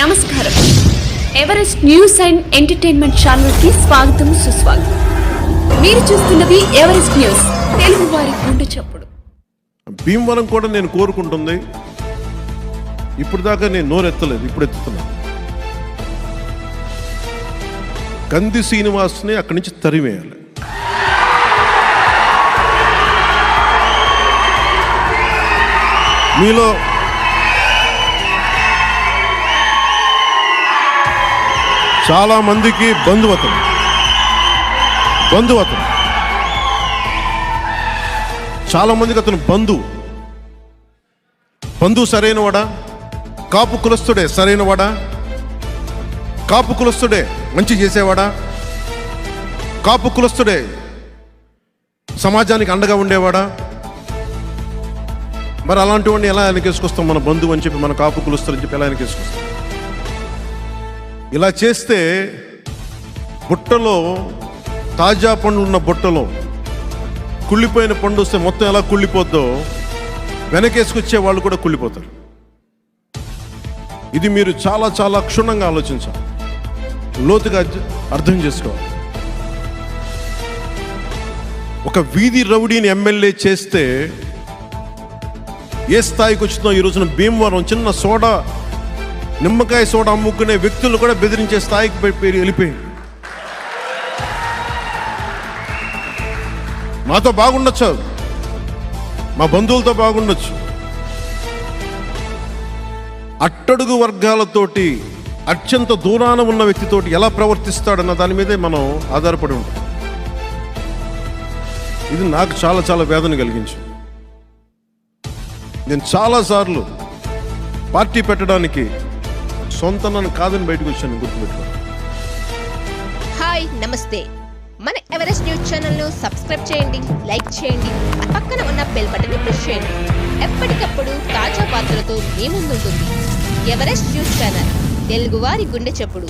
నమస్కారం. Everest news and entertainment ఛానల్కి స్వాగతం సుస్వాగతం. మీరు చూస్తున్నది ఎవరెస్ట్ న్యూస్ తెలుగు వారి గుండె చప్పుడు. భీమవరం కూడా నేను కోరుకుంటుంది. ఇప్పుడు దాకా నేను నోరెత్తలేదు ఇప్పుడు ఎత్తుతున్నాను కంది శ్రీనివాస్ని అక్కడి నుంచి తరివేయాలి మీలో చాలా మందికి బంధువతం బంధువతం చాలా మందికి అతను బంధువు బంధువు సరైనవాడా? కాపు కులస్తుడే సరైనవాడా? కాపు కులస్తుడే మంచి చేసేవాడా? కాపు కులస్తుడే సమాజానికి అండగా ఉండేవాడా? మరి అలాంటి వాడిని ఎలా వెనకేసుకొస్తాం మన బంధువు అని చెప్పి మన కాపు కులస్తులు అని చెప్పి ఎలా వెనకేసుకొస్తాం? ఇలా చేస్తే బుట్టలో తాజా పండు ఉన్న బుట్టలో కుళ్ళిపోయిన పండు వస్తే మొత్తం ఎలా కుళ్ళిపోద్దో వెనకేసుకొచ్చే వాళ్ళు కూడా కుళ్ళిపోతారు. ఇది మీరు చాలా చాలా క్షుణ్ణంగా ఆలోచించాలి. లోతుగా అర్థం చేసుకోవాలి. ఒక వీధి రౌడీని ఎమ్మెల్యే చేస్తే ఏ స్థాయికి వచ్చిందో ఈ రోజున భీమవరం చిన్న సోడా నిమ్మకాయ సోడా అమ్ముకునే వ్యక్తులు కూడా బెదిరించే స్థాయికి వెళ్ళిపోయింది. మాతో బాగుండొచ్చు. మా బంధువులతో బాగుండొచ్చు. అట్టడుగు వర్గాలతోటి అత్యంత దూరాన ఉన్న వ్యక్తితోటి ఎలా ప్రవర్తిస్తాడన్న దాని మీదే మనం ఆధారపడి ఉంటాం. ఇది నాకు చాలా చాలా వేదన కలిగించింది. నేను చాలాసార్లు పార్టీ పెట్టడానికి సొంత నన్ను కాదని బయటకు వచ్చాను గుర్తుపెట్టుకో. హాయ్ నమస్తే. మన ఎవరెస్ట్ న్యూస్ ఛానల్ను సబ్స్క్రైబ్ చేయండి లైక్ చేయండి పక్కన ఉన్న బెల్ బటన్ని ప్రెస్ చేయండి. ఎప్పటికప్పుడు తాజా వార్తలతో మీ ముందుంటుంది. ఎవరెస్ట్ న్యూస్ ఛానల్ తెలుగువారి గుండె చప్పుడు.